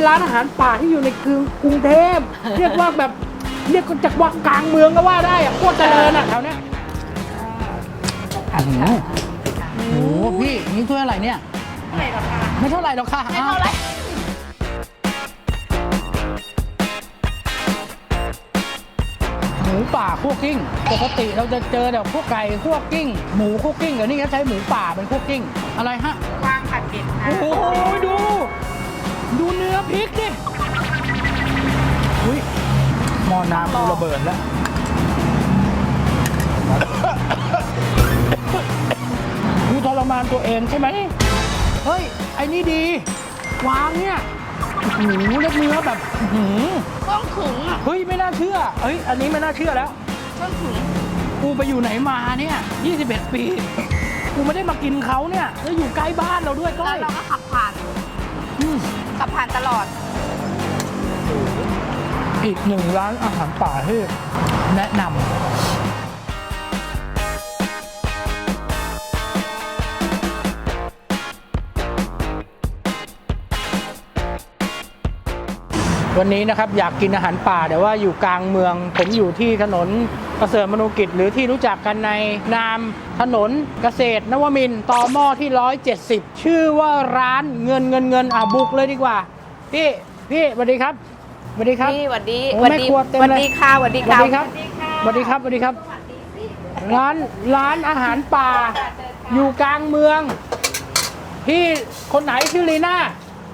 เป็นร้านอาหารป่าที่อยู่ในกรุงกรุงเทพเรียกว่าแบบเรียกจากว่ากลางเมืองก็ว่าได้อะโคตรเจริญอะแถวเนี้ยโอ้โหโอ้โหพี่นี่ถ้วยอะไรเนี่ย ไม่เท่าไหร่หรอกค่ะ ไม่เท่าไหร่ หมูป่าคั่วกิ้ง ปกติเราจะเจอแต่พวกไก่คั่วกิ้ง หมูคั่วกิ้งเดี๋ยวนี้เขาใช้หมูป่าเป็นคั่วกิ้ง อะไรฮะวางผัดเผ็ดค่ะโอ้โหดู ดูเนื้อพริกดิอุ้ยหม้อน้ำดูระเบิดแล้ว กูทรมานตัวเองใช่ไหม เฮ้ย ไอ้นี่ดีวางเนี่ยโอ้โหเลือดเนื้อแบบอื้อหือเครื่องขุงอะ เฮ้ย ไม่น่าเชื่อ เฮ้ย อันนี้ไม่น่าเชื่อแล้วเครื่องขุงกูไปอยู่ไหนมาเนี่ย 21 ปี กูไม่ได้มากินเขาเนี่ย แล้วอยู่ใกล้บ้านเราด้วยก้แล้อวยเราก็ขับผ่านอืม ขับผ่านตลอด อีกหนึ่งร้านอาหารป่าที่แนะนำ วันนี้นะครับอยากกินอาหารป่าแต่ว่าอยู่กลางเมือง ผมอยู่ที่ถนนประเสริฐมนุกิจ หรือที่รู้จักกันในนามถนนเกษตรนวมินทร์ต่อหม้อที่ 170 ชื่อว่าร้านเงินเงินเงินอะบุกเลยดีกว่า พี่พี่สวัสดีครับสวัสดีครับนี่หวัดดีโอ้หวัดแม่ดีครัวเต็มหวัดเลยดีค่ะหวัดดีสวัค่ะสดีครับสวัสดีครับสวัสดีครับ ร้านร้านอาหารป่า อยู่กลางเมือง พี่คนไหนชื่อลีน่า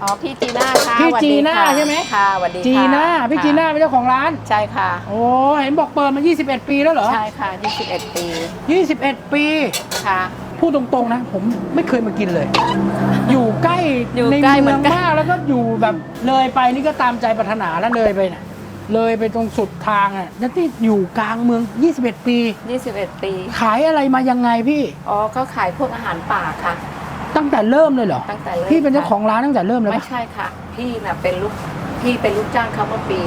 อ๋อพี่จีน่าค่ะพี่หวัดดีจีน่าค่ะใช่ไหมค่ะหวัดดีค่ะจีน่าพี่ค่ะจีน่าเป็นเจ้าของร้าน ใช่ค่ะ โอ้เห็นบอกเปิดมา 21 ปีแล้วเหรอ ใช่ค่ะ 21 ปี 21 ปีค่ะพูดตรงๆนะ ผมไม่เคยมากินเลย อยู่ใกล้อยู่ในใกล้เมืเหมือองนกันมากแล้วก็อยู่แบบเลยไปนี่ก็ตามใจปรารถนาแล้วเลยไปน่ะเลยไปตรงสุดทางอะนั่นที่อยู่กลางเมือง 21 ปี 21 ปี ขายอะไรมายังไงพี่ อ๋อก็ขายพวกอาหารป่าค่ะ ตั้งแต่เริ่มเลยเหรอตั้งแต่เริ่มพี่เป็นเจ้าค่ะของร้านตั้งแต่เริ่มเลยไม่ปะใช่ค่ะ พี่น่ะเป็นลูกพี่เป็นลูกจ้างเขาเมื่อปี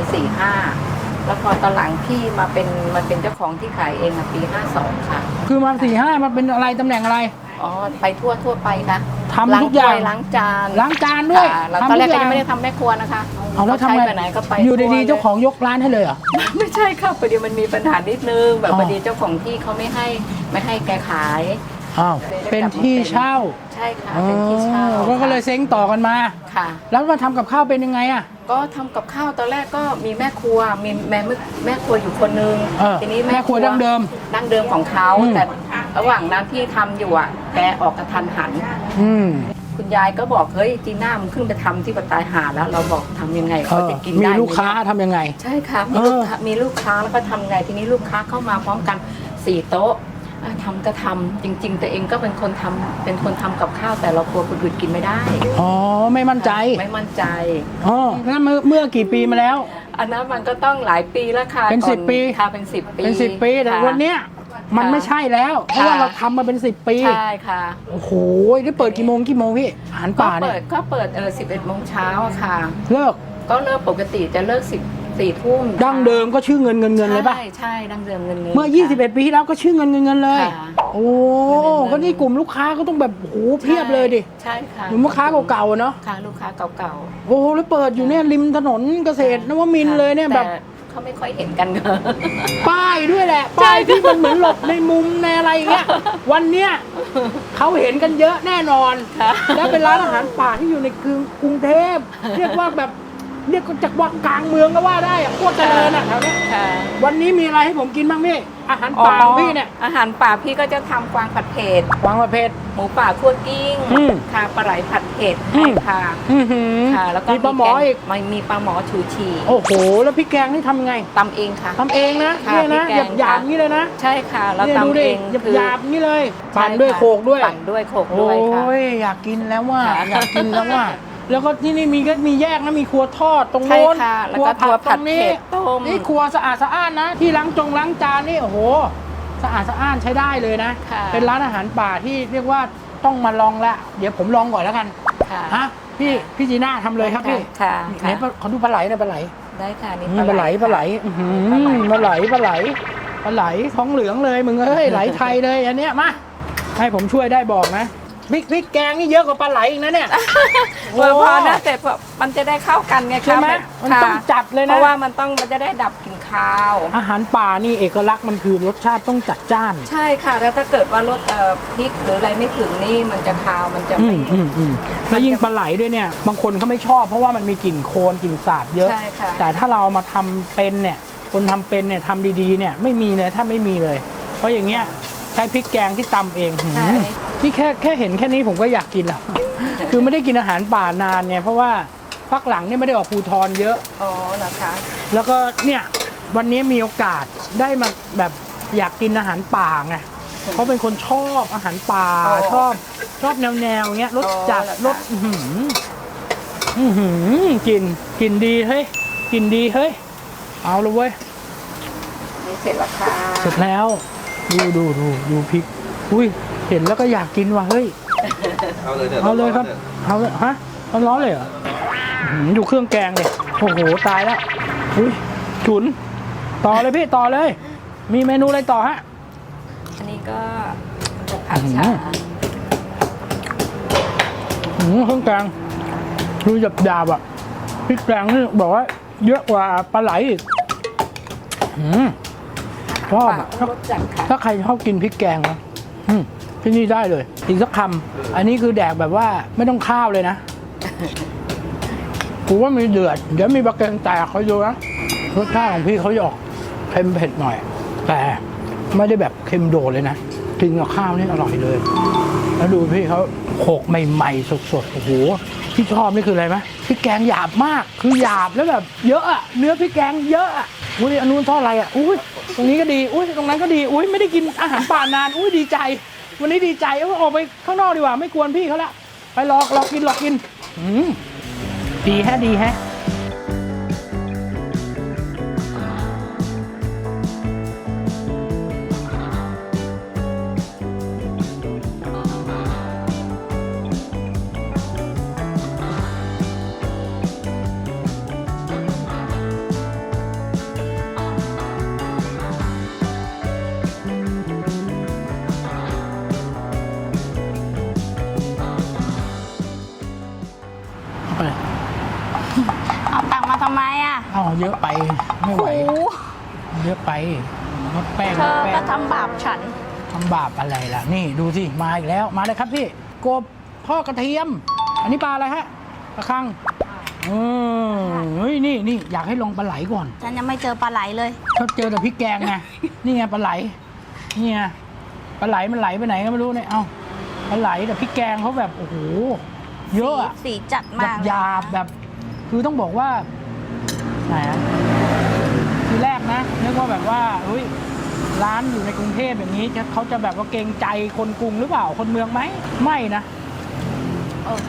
45แล้วพอตอนหลังพี่มาเป็นมาเป็นเจ้าของที่ขายเองอะปี52ค่ะคือมาสี่ห้ามาเป็นอะไรตำแหน่งอะไร อ๋อไปทั่วทั่วไปค่ะทำทุกอย่าง ล้างถ้วล้างจานล้างจานด้วยค่ะแล้วทำตอนแรกทุก็ย่ายังไม่ได้ทำแม่ครัวนะคะเอาแล้วทำใช้ไงไปไหนก็ไปอยู่ดีทั่วๆเจ้าของยกร้านให้เลยเหรอ ไม่ใช่ค่ะพอดีมันมีปัญหานิดนึงแบบอ๋อ พอดีเจ้าของที่เขาไม่ให้ไม่ให้แกขาย อ้าวเป็นที่เช่าใช่ค่ะเป็นที่เช่าอ๋อก็เลยเซ้งต่อกันมา ค่ะ แล้วมาทำกับข้าวเป็นยังไงอะ ก็ทำกับข้าวตอนแรกก็มีแม่ครัวมีแม่แม่ครัวอยู่คนนึงเออทีนี้แม่ครัวดั้งเดิมดั้งเดิมของเขาอืม แต่ระหว่างนั้นที่ทำอยู่อะแกออกกระทันหัน อืมคุณยายก็บอกเฮ้ยจีน่ามึงขึ้นไปทำที่ปตายหาแล้ว เราบอกทำยังไงเอเขาอจะกินมีได้ไหลูกค้าทำยังไง ใช่ค่ะมีเออลูกค้ามีลูกค้าแล้วก็ทำไงทีนี้ลูกค้าเข้ามาพร้อมกันสี่โต๊ะ อะทำก็ทำจริง ๆ ตัวเองก็เป็นคนทำเป็นคนทำกับข้าวแต่เรากลัวคนอื่นกินไม่ได้ อ๋อ ไม่มั่นใจ ไม่มั่นใจ อ๋องั้นเมื่อเมื่อกี่ปีมาแล้ว อันนั้นมันก็ต้องหลายปีแล้วค่ะ เป็นก่อสิบปี ค่ะ เป็นสิบปี เป็นสิบปี แต่ค่ะวันเนี้ยมันไม่ใช่แล้ว เพราะว่าค่ะเราทำมาเป็นสิบปี ใช่ค่ะ โอ้โห ได้เปิดกี่โมงกี่โมงพี่อาหารก็ป่าเนี่เปิยดก็เปิดเออสิบเอ็ดโมงเช้าอะค่ะ เลิก ก็เลิกปกติจะเลิกสิบ สี่ทุ่มดั้งเดิมก็ชื่อเงินเงินเงินเลยป่ะ ใช่ใช่ดั้งเดิมเงินเงินเมื่อ ค่ะ 21 ปีที่แล้วก็ชื่อเงินเงินเงินเลย ค่ะโอ้เงินเงินก็นี่กลุ่มลูกค้าก็ต้องแบบโอ้โหเพียบเลยดิใช่ค่ะกลุ่มลูกค้าเก่าๆอะเนาะค่ะลูกค้าเก่าโอ้โหแล้วเปิดอยู่เนี่ยริมถนนเกษตรนวๆมินทร์เลยเนี่ยแบบ ต่เขาไม่ค่อยเห็นกันเนอะป้ายด้วยแหละใช่ป้ายที่มันเหมือนหลบในมุมในอะไรอย่างเงี้ยวันเนี้ยเขาเห็นกันเยอะแน่นอน ค่ะ แล้วเป็นร้านอาหารป่าที่อยู่ในกรุงกรุงเทพเรียกว่าแบบ เรียกจากว่ากลางเมืองก็ว่าได้อะโคตรเจริญอะแถวเนี้ยค่ะวันนี้มีอะไรให้ผมกินบ้างพี่อาหารป่าของพี่เนี่ยอาหารป่าพี่ก็จะทำกวางผัดเผ็ดวางประเภท หมูป่าคั่วกิ้งอืมค่ะปลาไหลผัดเผ็ดอืม ค่ะอื้อหือค่ะ แล้วก็มีปลาหมอแกงอีกมันมีปลาหมอชูชีโอ้โห แล้วพี่แกงนี่ทำไงตำเองค่ะ ทำเองนะค่ะเนี่ยนะพริหกยาบแกงหยาบค่ะๆนี่เลยนะใช่ค่ะ เราเนี่ยดูตำดิเองหยาบคือหยาบๆนี่เลยใช่ปั่นด้วยค่ะโขกด้วยปั่นด้วยโขกโอ้ด้วยค่ะยอยากกินแล้วว่าค่ะ อยากกินแล้วว่า แล้วก็ที่นี่มีก็มีแยกนะมีครัวทอดตรงใช่โน้นค่ะแล้วครัวก็ผัตัวดตผัรดงนี้เผ็ดต้ม นี่ครัวสะอาดสะอ้านนะ ที่ล้างจงล้างจานนี่โอ้โหสะอาดสะอ้านใช้ได้เลยนะ ค่ะ เป็นร้านอาหารป่าที่เรียกว่าต้องมาลองละเดี๋ยวผมลองก่อนแล้วกันค่ะฮะพี่พี่จีน่าทำเลยครับพี่ค่ะไหนค่ะขอดูปลาไหลหนะปลาไหล ได้ค่ะนี่อืมปลาไหลปลาไหลอื้อหือปลาไหลปลาไหลปลาไหลท้องเหลืองเลยมึงเอ้ยไหลไทยเลยอันเนี้ยมาให้ผมช่วยได้บอกนะ พริกพริกแกงนี่เยอะกว่าปลาไหลอีกนะเนี่ยเออพอนะแต่พอมันจะได้เข้ากันไงใช่ไหมคะมันต้องค่ะจัดเลยนะ เพราะว่ามันต้องมันจะได้ดับกลิ่นคาว อาหารป่านี่เอกลักษณ์มันคือรสชาติต้องจัดจ้าน ใช่ค่ะ แล้วถ้าเกิดว่ารสเอ่อพริกหรืออะไรไม่ถึงนี่มันจะคาวมันจะอืไม่ มอืมอืมแล้วยิ่งปลาไหลด้วยเนี่ย บางคนเขาไม่ชอบเพราะว่ามันมีกลิ่นโคลนกลิ่นสาบเยอะ ใช่ค่ะ แต่ถ้าเรามาทำเป็นเนี่ย คนทำเป็นเนี่ยทำดีๆเนี่ยไม่มีเลยถ้าไม่มีเลย เพราะอย่างเงี้ย ใช้พริกแกงที่ตำเองหืมใช่ นี่แค่แค่เห็นแค่นี้ผมก็อยากกินแล้ว คือไม่ได้กินอาหารป่านานเนี่ยเพราะว่าพักหลังเนี่ยไม่ได้ออกภูทรเยอะ อ๋อเหรอคะแล้วก็เนี่ยวันนี้มีโอกาสได้มาแบบอยากกินอาหารป่าไงเพราะเป็นคนชอบอาหารป่าชอบชอบแนวแนวๆเงี้ยรสจัดรสอื้อหืออื้อหือกินกินดีเฮ้ยกินดีเฮ้ยเอาเลยเว้ยนี่เสร็จแล้วค่ะเสร็จแล้ว ดูดูดูดูพริก อุ้ย เห็นแล้วก็อยากกินว่ะ เฮ้ย เอาเลยเดี๋ยวเอาเลยครับดี๋วเอาเลยฮะเอาร้อนเลยเหรออื้อหือดูเครื่องแกงเลยโอ้โห ตายแล้วอุ้ยฉุน ต่อเลยพี่ ต่อเลย มีเมนูอะไรต่อฮะ อันนี้ก็ผัดชาอืมเครื่องแกงดูหยาบหยาบๆอะพริกแกงนี่บอกว่า เยอะกว่าปลาไหลอีกอืม ชอบปาอะกต้องรสจัดค่ะ ถ้าใครชอบกินพริกแกงนะอืมที่นี่ได้เลย อีกสักคำอันนี้คือแดกแบบว่าไม่ต้องข้าวเลยนะ กูว่ามีเดือด เดี๋ยวมีปลาเกงแตกเขาดูนะรสชาติของพี่เขาจะออกเค็มเผ็ดหน่อย แต่ไม่ได้แบบเค็มโดดเลยนะกินกับข้าวนี่อร่อยเลย แล้วดูพี่เขาโขลกใหม่ๆสดๆโอ้โหที่ชอบนี่คืออะไรไหมพริกแกงหยาบมาก คือหยาบแล้วแบบ เยอะอะเนื้อพริกแกงเยอะอะ อุ้ยอันนู้นทอดอะไรอะอุ้ยตรงนี้ก็ดีอุ้ยตรงนั้นก็ดีอุ้ยไม่ได้กินอาหารป่านานอุ้ยดีใจ วันนี้ดีใจเอาออกไปข้างนอกดีกว่า ไม่กวนพี่เขาละไปรอรอกินรอกินอืมดีแฮะดีแฮะ เอาเยอะไปไม่ไหว โอ้โหเยอะไปลดแป้งเธลดอแป้ก็งทำบาปฉัน ทำบาปอะไรล่ะ นี่ดูสิ มาอีกแล้วมาเลยครับพี่กบทอดกระเทียม อันนี้ปลาอะไรฮะปลาคังอืมเฮ้ยนี่นี่อยากให้ลองปลาไหลก่อน ฉันยังไม่เจอปลาไหลเลยเขาเจอแต่พริกแกงไง นี่ไงปลาไหล นี่ไงปลาไหลมันไหลไปไหนก็ไม่รู้เนี่ย เอ้าปลาไหลแต่พริกแกงเขาแบบโอ้โหเยอะอะสีจัดแบมาบกหยาบแบบ คือต้องบอกว่า ไหนอะทีแรกนะนึกว่าแบบว่าเฮ้ยร้านอยู่ในกรุงเทพอย่างนี้จะเขาจะแบบว่าเกรงใจคนกรุงหรือเปล่าคนเมืองไหมไม่นะเออ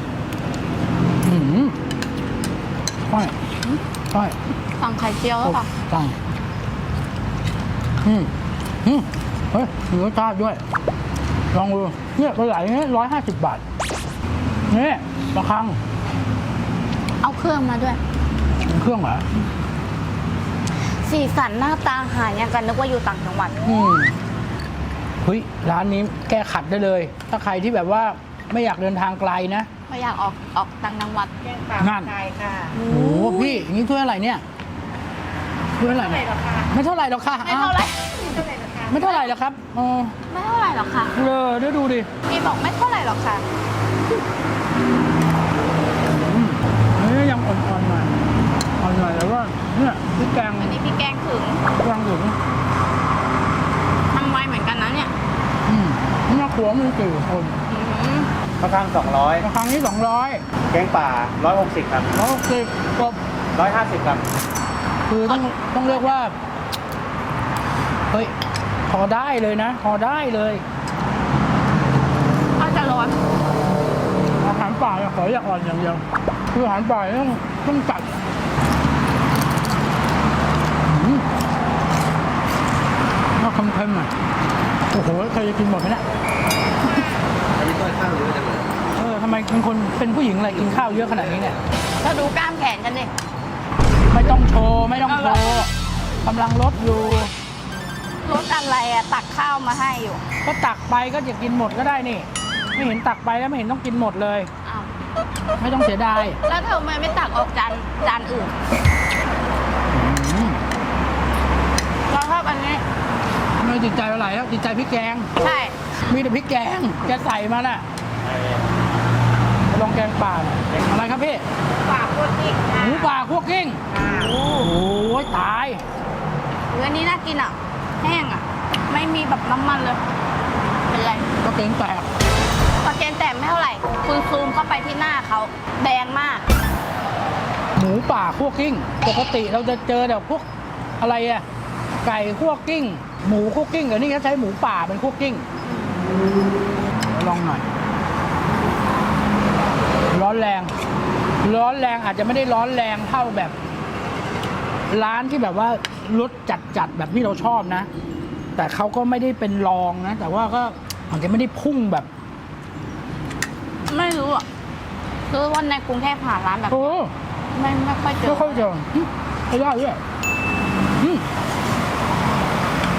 อืมใช่ใช่สั่งไข่เจียวแล้วป่ะสั่งอืมอืมเฮ้ยมีรสชาติด้วย ลองดูเนี่ยปลาไหลเนี่ยร้อยห้าสิบบาทเนี่ยปลาคัง เอาเครื่องมาด้วย เครื่องเหรอสีสันหน้าตาหายยังกันนึกว่าอยู่ต่างจังหวัด อืมเฮ้ยร้านนี้แก้ขัดได้เลย ถ้าใครที่แบบว่าไม่อยากเดินทางไกลนะ ไม่อยากออกออกต่างจังหวัดแกงป่านั่นไทยค่ะโอ้โหพี่อย่างนี้ถ้วยอะไรเนี่ยถ้วยอะไรเนี่ยไม่เท่าไหร่หรอกค่ะไม่เท่าไหรอ้าวไม่เท่าไหร่หรอกครับอ๋อไม่เท่าไหรหรอกค่ะเออเดี๋ยวดูดิ พี่บอกไม่เท่าไหรหรอกค่ะ อืมอันนี้ยังอ่อนๆหน่อยอ่อนหน่อยแต่ว่า เนี่ยพริกแกงอันนี้พี่แกงถึงกลางถึงทำไวเหมือนกันนะเนี่ยอืมนี่มาขัวมีสี่คนอืมข้าวข้างสองร้อยราคานี้สองร้อยแกงป่าร้อยหกสิบครับ ร้อยหกสิบกบร้อยห้าสิบครับ คือต้องต้องเรียกว่า เฮ้ย พอได้เลยนะ พอได้เลยอาจจะร้อนอาหารป่าเนี่ยขออย่าอ่อนอย่างเดียวคืออาหารป่าเนี่ยต้องต้องจัดอืม เอาเค็มๆหน่อยโอ้โหใครจะกินหมดไหมเนี่ยอันนี้ต้อยข้างเยอะจังเลยเออทำไมเป็นคนเป็นผู้หญิงอะไรกินข้าวเยอะขนาดนี้เนี่ยถ้าดูกล้ามแขนกันดิไม่ต้องโชว์ไม่ต้องโชว์กำลังลดอยู่รสอะไรอะตักข้าวมาให้อยู่ก็ตักไปก็จะกินหมดก็ได้นี่ ไม่เห็นตักไปแล้วไม่เห็นต้องกินหมดเลย อ้าวไม่ต้องเสียดายแล้วทำไมไม่ตักออกจานจานอื่นอืมเราชอบอันนี้ ไม่ติดใจอะไรแล้วติดใจพริกแกง ใช่ มีแต่พริกแกงแกใส่มาน่ะลองแกงป่าหน่อยอะไรครับพี่ปากโคตรจิกหมูป่าคั่วกิ้งโอ้โหตายหรืออันนี้น่ากินอะ แห้งอะ ไม่มีแบบน้ำมันเลย เป็นไรก็เก่งแตกตะเกนแต่ไม่เท่าไหร่ คุณซูมเข้าไปที่หน้าเขาแดงมาก หมูป่าคั่วกิ้ง ปกติเราจะเจอแต่พวกอะไรอะไก่คั่วกิ้ง หมูคั่วกิ้งเดี๋ยวนี้เขาใช้หมูป่าเป็นคั่วกิ้งลองหน่อย ร้อนแรง ร้อนแรงอาจจะไม่ได้ร้อนแรงเท่าแบบ ร้านที่แบบว่ารสจัดจัดๆแบบที่เราชอบนะ แต่เขาก็ไม่ได้เป็นรองนะ แต่ว่าก็อาจจะไม่ได้พุ่งแบบ ไม่รู้อะคือวันในกรุงเทพหาร้านแบบโอ้ไม่ไม่ค่อยเจไม่อค่อยเจออืมไม่ได้ด้วยอืม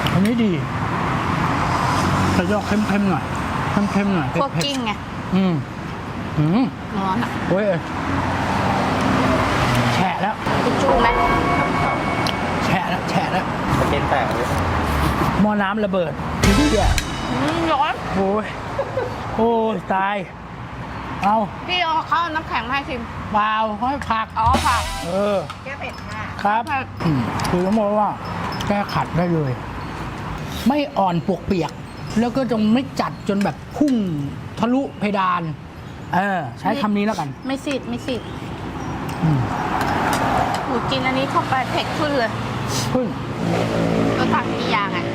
อั นนี้ดีแต่จะออกเค็มๆหน่อยเค็มๆหน่อยพวกเผ็ดกิ้งไงๆอืมอืมร้อนอะโอ้ยแฉะแล้วทิชชู่ไหมแฉะแล้วแฉะแล้วสเก็นแตกเลยหม้อน้ำระเบิดทีนี้อะอืมร้อนโอ้ยโอ้ยตายเอาพี่เอาข้าวน้ำแข็งมาให้ชิมเปล่าให้ผักอ๋อค่ะเออแก้เผ็ดค่ะครับผักอืมคือต้องบอกว่าแก้ขัดได้เลย ไม่อ่อนปวกเปียก แล้วก็จงไม่จัดจนแบบพุ่งทะลุเพดาน เออ ใช้คำนี้แล้วกัน ไม่สิดไม่สิดอืมหนูกินอันนี้เข้าไปเผ็ดขึ้นเลยพึ่งก็สั่งกี่อย่างอะ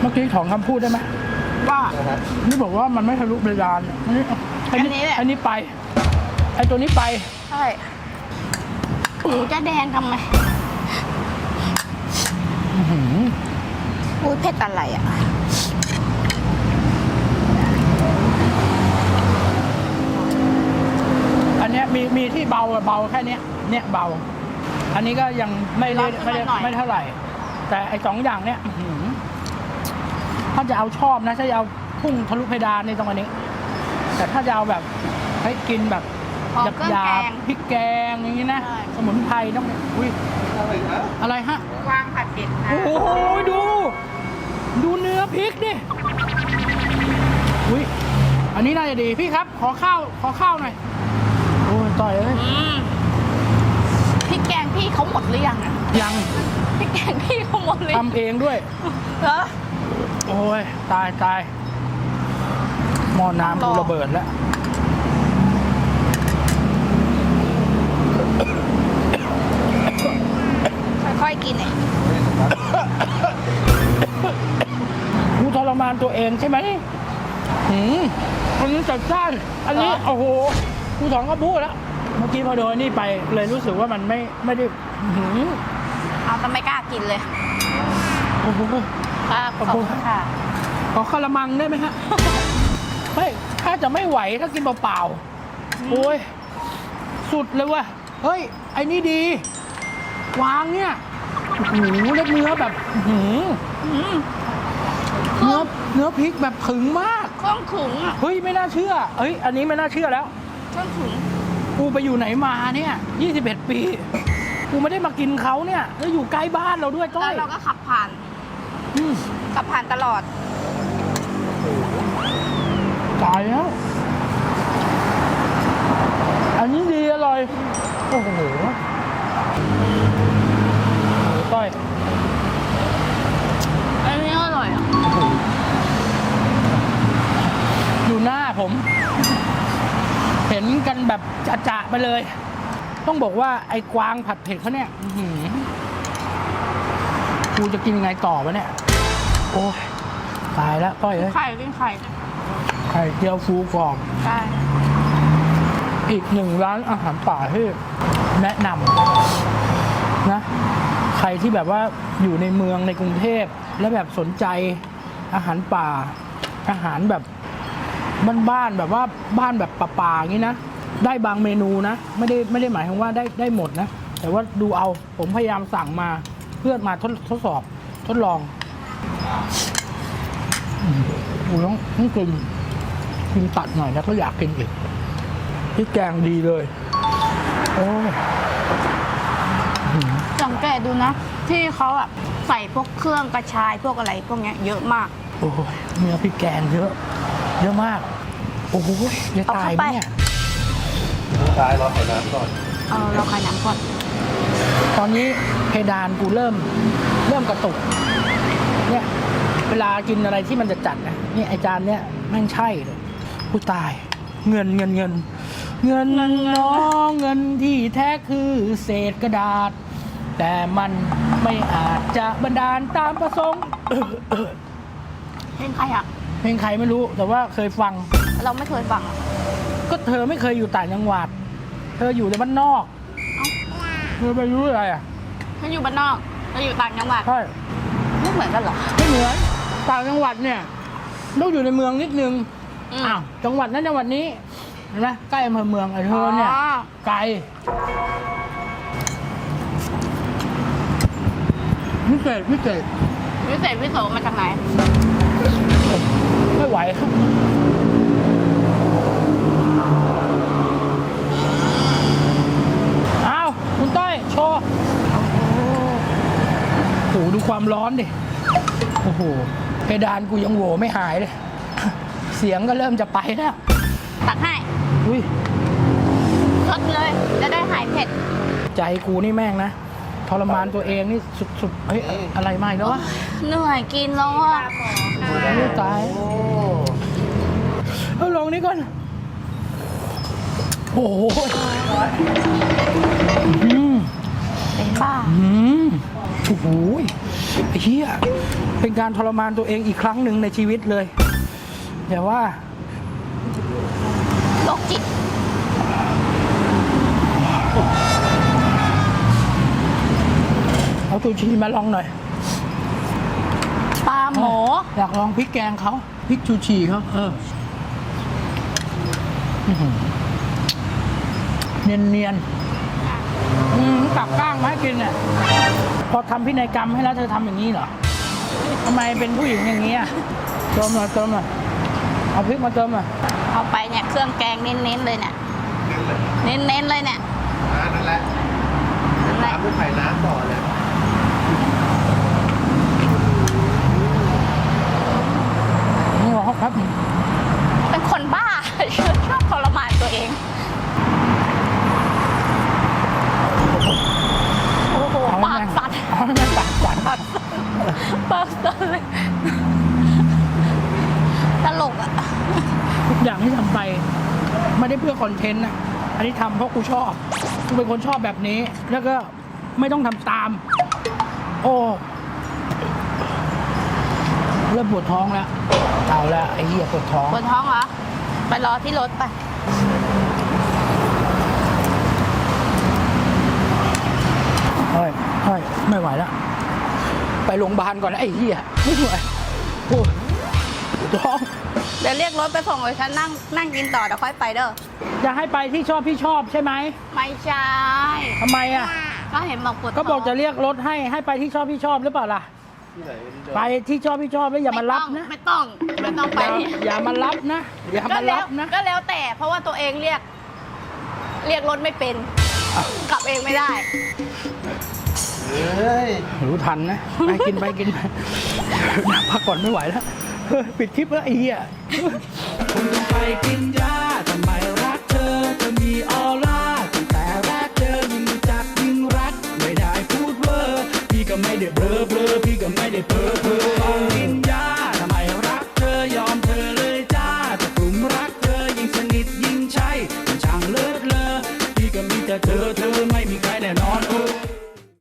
เมื่อกี้ถอนคำพูดได้ไหมว่านี่บอกว่ามันไม่ทะลุเพดานอันนี้อันนี้แหละ อันนี้ไป ไอตัวนี้ไป ใช่หนูจะแดงทำไม อื้อหือ อุ้ย เผ็ดอะไรอะอันเนี้ยมีมีที่เบาอะเบาแค่เนี้ยเนี่ยเบา อันนี้ก็ยังไม่ได้ร้อนขึ้ไม่นได้มาหน่อยไม่เท่าไหร่ แต่ไอสองอย่างเนี้ยอื้อหือถ้าจะเอาชอบนะถ้าจะเอาพุ่งทะลุเพดานในตรงอันนี้ แต่ถ้าจะเอาแบบให้กินแบบพร้อมหยาบเครื่องหยาแกบง พริกแกงอย่างนี้นะใช่สมุนไพรต้องอุ้ยอะไรฮะวางผัดเผ็ดค่ะ โอ้โหดูดูเนื้อ พริกดิ อุ้ย อันนี้น่าจะดีพี่ครับ ขอข้าว ขอข้าวหน่อย โอ้ยต่อยเอ้ยอืมพริกแกงพี่เขาหมดหรือยังอะยังพริกแกงพี่เขาหมดเลยทำเองด้วย เหรอ โอ้ย ตายตายหม้อน้ำต่กูอระเบิดแล้ว ค่อยๆกินเอง กูทร มานตัวเองใช่ไหมหืมอันนี้จัดจ้าน อันนี้โอ้โหกูถอนก็พูดแล้ว เมื่อกี้พอโดนนี่ไปเลยรู้สึกว่ามันไม่ไม่ได้หืมเอาแต่ไม่กล้ากินเลยโอ้โห ค่ะขอบคุณค่ะ ขอคารามังได้ไหมฮะ ไม่ถ้าจะไม่ไหวถ้ากินเปล่าๆโอ้ย สุดเลยว่ะ เฮ้ย ไอ้นี่ดี วางเนี่ยโอ้โหเลือดเนื้อแบบอื้อหืออืม เนื้อเนื้อพริกแบบถึงมากเครื่องขุงอะเฮ้ยไม่น่าเชื่อเฮ้ยอันนี้ไม่น่าเชื่อแล้วเครื่องขุง กูไปอยู่ไหนมาเนี่ย 21 ปี กูไม่ได้มากินเขาเนี่ย แล้วอยู่ใกล้บ้านเราด้วยต้แล้อวยเราก็ขับผ่าน อืมขับผ่านตลอด ตายแล้ว อันนี้ดีอร่อย โอ้โหโอ้โหต้อย อยู่หน้าผม เห็นกันแบบจะๆไปเลย ต้องบอกว่าไอ้กวางผัดเผ็ดเขาเนี่ยอื้อหือกูจะกินยังไงต่อวะเนี่ย โอ้ยตายแล้วต้อยเอ้ยไข่กินไข่ไข่เจียวฟูกรอบใช่อีกหนึ่งร้านอาหารป่าที่แนะนำนะ ใครที่แบบว่าอยู่ในเมืองในกรุงเทพ แล้วแบบสนใจอาหารป่า อาหารแบบ บ้านๆแบบว่าบ้านแบบป่าๆอย่างนี้นะ ได้บางเมนูนะ ไม่ได้ไม่ได้หมายถึงว่าได้ได้หมดนะ แต่ว่าดูเอาผมพยายามสั่งมาเพื่อมาทดทดสอบทดลองอืมกูต้องต้องกินกินตัดหน่อยแล้วก็อยากกินอีกพริกแกงดีเลย โอ้ยสังเกตดูนะ ที่เขาอะใส่พวกเครื่องกระชายพวกอะไรพวกเนี้ยเยอะมาก โอ้ยเนื้อพริกแกงเยอะ เยอะมาก โอ้ยจะตายไหมเนี่ย ลูกค้ารอไข่น้ำก่อน เออเราขายน้ำก่อน ตอนนี้เพดานกูเริ่ม เริ่มกระตุก เนี่ย เวลากินอะไรที่มันจะจัดนะนี่ไอจานเนี่ยแม่งใช่เลยกูตาย เงินเงินเงิน เงินน้องเงินที่แท้คือเศษกระดาษ แต่มันไม่อาจจะบันดาลตามประสงค์เพลงใครอะ เพลงใครไม่รู้แต่ว่าเคยฟัง เราไม่เคยฟังอะก็เธอไม่เคยอยู่ต่างจังหวัด เธออยู่ในบ้านนอก เธอไปรู้อะไรอะฉันอยู่บ้านนอกเราอยู่ต่างจังหวัดใช่ไม่เหมือนกันเหรอ ไม่เหมือนต่างจังหวัดเนี่ยต้องอยู่ในเมืองนิดนึงอืม อ้าวจังหวัดนั้นจังหวัดนี้เห็นไหมใกล้อำเภอเมืองไอ้เธอเนี่ยอ๋อไกลพิเศษพิเศษ วิเศษวิโสมาจากไหน ไม่ไหวครับอ้าวคุณต้อยโชว์โอ้โหดูความร้อนดิ โอ้โหเพดานกูยังโหวไม่หายเลย เสียงก็เริ่มจะไปแล้ว ตักให้อุ้ย ลดเลย จะได้หายเผ็ด ใจกูนี่แม่งนะ ทรมานตัวเองนี่สุดๆเฮ้ยอะไรมาอีกแล้ววะเหนื่อยกินแล้วอะไม่ตายเอาลงนี้ก่อนโอ้โหอืมเป็นบ้าอืมโอ้โหไอ้เหี้ยเป็นการทรมานตัวเองอีกครั้งหนึ่งในชีวิตเลย แต่ว่าโรคจิต เอาตูชีมาลองหน่อย ปลาหมูอยากลองพริกแกงเขาพริกชูชีเขาเออเนียนเนียนๆอืมตักก้างมาให้กินเนี่ยพอทำพินัยกรรมให้แล้วเธอทำอย่างนี้เหรอทำไมเป็นผู้หญิงอย่างนี้อะเติมหน่อยเติมหน่อยเอาพริกมาเติมหน่อยเอาไปเนี่ยเครื่องแกงเน้นๆเลยเนี่ยเน้นๆเลยเนี่ยอ่านั่นแหละนั่นแหละน้ำด้วยไข่น้ำก่อนเลย อันนี้ทำเพราะกูชอบกูเป็นคนชอบแบบนี้ แล้วก็ไม่ต้องทำตาม โอ้เริ่มปวดท้องแล้วเอาละไอ้เหี้ยปวดท้องปวดท้องเหรอ ไปรอที่รถไป เฮ้ยเฮ้ยไม่ไหวแล้ว ไปโรงพยาบาลก่อนนะไอ้เหี้ยไม่ไหวโอ้ยปวดท้อง เดี๋ยวเรียกรถไปส่งเลยฉันนั่งนั่งกินต่อเดี๋ยวค่อยไปเด้อ จะให้ไปที่ชอบพี่ชอบใช่ไหมไม่ใช่ทำไมอะ ก็เห็นบอกปวดท้งก็บอกจะเรียกรถให้ให้ไปที่ชอบพี่ชอบหรือเปล่าล่ะ ที่ไหนวันนี้เดินไปที่ชอบพี่ชอบแล้วอย่ามารับนะ ไม่ต้องไม่ต้องไปอย่าอย่ามารับนะ อย่าก็มาแล้รัวบนะ ก็แล้วแต่เพราะว่าตัวเองเรียก เรียกรถไม่เป็นอ้าวกลับเองไม่ได้ เฮ้ย รู้ทันนะ ไปกินไปกินไปนั่งพักก่อนไม่ไหวแล้วเฮ้ยปิดคลิปแล้วไอ้เหี้ยคุณต้องไปกินยา ไม่ได้พูดเวอร์พี่ก็ไม่ได้เบลอเบลอพี่ก็ไม่ได้เพ้อเพ้อต้องกิน